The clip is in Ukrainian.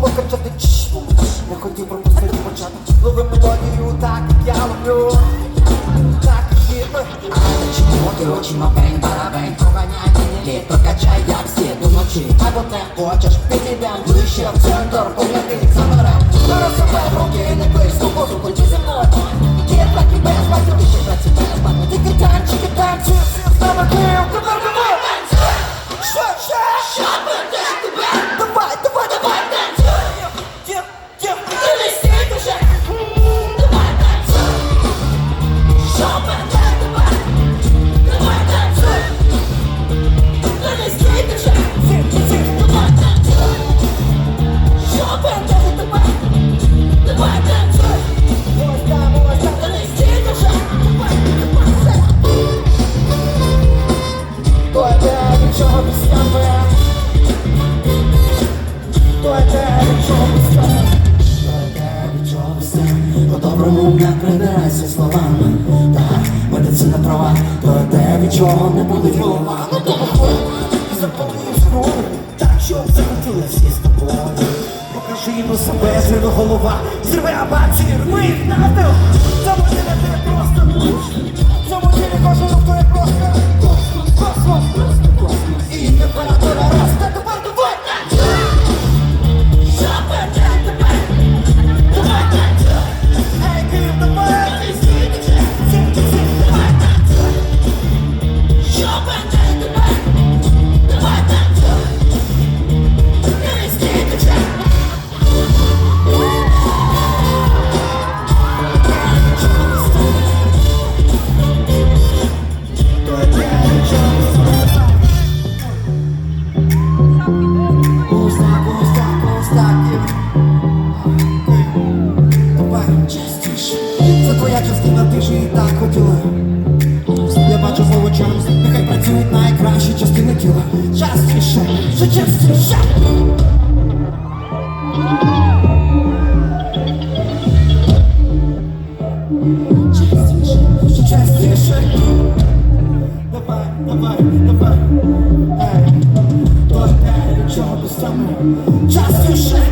було качати Не хотів пропустити початок Лови мелодію, так як я люблю. Так гідно Чіпоти очі мапень, барабень Поганяй не літ, прокачай як всі до ночі. Або не хочеш, підійдем ближче. В центр Погляди, заберем Зараз себе в руки не чого піснями Той де від чого Той де від чого По-доброму не придирайся словами. Так, медицина права Той де від не буде голова Ну то виходить Заповнив скрою Так, щоб захотілося Покажи йому себе, зриве голова. Зриве абацір, ми їх надав Цьому тілі ти просто твоя частина, ти ж і так хотіла. Я бачу по очам, нехай працюють найкращі частини тіла. Частіше, ще частіше Частіше, ще частіше Давай, давай, давай. Ей, той де від чого без Частіше